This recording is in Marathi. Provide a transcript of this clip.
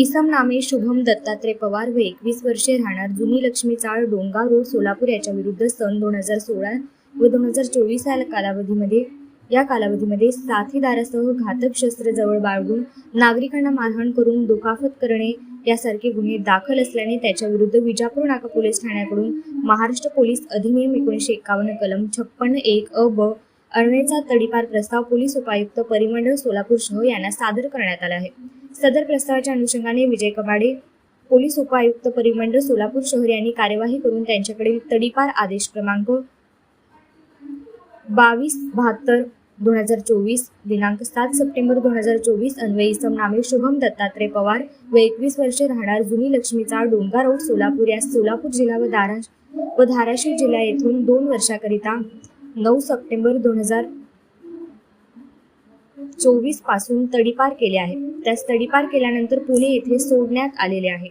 इसम नामे शुभम दत्तात्रय पवार व एकवीस वर्षे राहणार. जुनी लक्ष्मी चाळ डोंगा रोड सोलापूर याच्या विरुद्ध सन दोन हजार सोळा व दोन हजार चोवीस या कालावधीमध्ये या कालावधीमध्ये साथीदारासह घातक शस्त्र जवळ बाळगून नागरिकांना मारहाण करून दुखाफत करणे यासारखे गुन्हे दाखल असल्याने त्याच्या विरुद्ध विजापूर नाका पोलीस ठाण्याकडून महाराष्ट्र पोलीस अधिनियम एकोणीसशे एकावन्न कलम छप्पन्न एक अ ब अळवेचा तडीपार प्रस्ताव पोलीस उपायुक्त परिमंडळ सोलापूर शहर यांना सादर करण्यात आला आहे. सदर प्रस्तावाच्या अनुषंगाने विजय कबाडे पोलीस उपायुक्त परिमंडळ सोलापूर शहर यांनी कार्यवाही करून त्यांच्याकडील तडीपार आदेश क्रमांक बावीस बहात्तर दोन हजार चोवीस दिनांक सात सप्टेंबर दोन हजार चोवीस अन्वयी इसम नामे शुभम दत्तात्रय पवार व एकवीस वर्षे राहणार जुनी लक्ष्मीचा डोंगा रोड सोलापूर या सोलापूर जिल्हा व दारा व धाराशिव जिल्हा येथून दोन वर्षाकरिता नऊ सप्टेंबर दोन हजार चोवीसपासून तडीपार केले आहे. त्यास तडीपार केल्यानंतर पुणे येथे सोडण्यात आलेले आहे.